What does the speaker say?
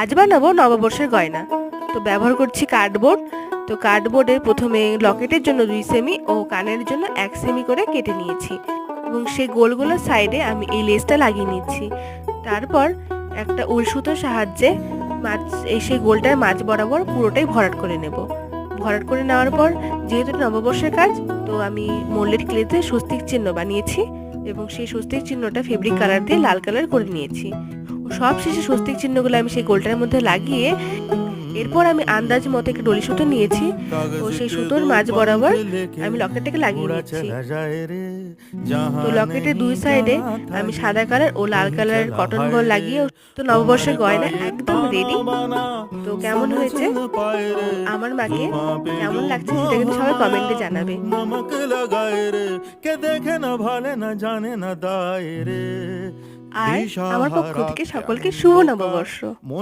আজ বানাবো নববর্ষের গয়না। তো ব্যবহার করছি কার্ডবোর্ড। তো কার্ডবোর্ডে প্রথমে লকেটের জন্য দুই সেমি ও কানের জন্য এক সেমি করে কেটে নিয়েছি। এবং সেই গোলগুলোর সাইডে আমি এই লেসটা লাগিয়ে নিচ্ছি। তারপর একটা উল সুতোর সাহায্যে মাছ, এই সেই গোলটার মাছ বরাবর পুরোটাই ভরাট করে নেব। ভরাট করে নেওয়ার পর যেহেতু নববর্ষের কাজ, তো আমি মোল্ডেড ক্লেতে স্বস্তিক চিহ্ন বানিয়েছি এবং সেই স্বস্তিক চিহ্নটা ফেব্রিক কালার দিয়ে লাল কালার করে নিয়েছি। সব শেষে স্বস্তিক চিহ্নগুলো আমি সেই গোলটার মধ্যে লাগিয়ে এরপর আমি আন্দাজ মতো একটা ডলি সুতো নিয়েছি। ও সেই সুতোর মাঝ বরাবর আমি লকেটটাকে লাগিয়ে নিচ্ছি। তো লকেটের দুই সাইডে আমি সাদা কালার ও লাল কালারের কটন বল লাগিয়ে তো নববর্ষের গয়না একদম রেডি তো কেমন হয়েছে? আমার মাকে কেমন লাগছে সেটা কিন্তু সবাই কমেন্টে জানাবে। নমক লাগায় রে কে দেখে না ভালে না জানে না দায় রে। আর আমার পক্ষ থেকে সকলকে শুভ নববর্ষ।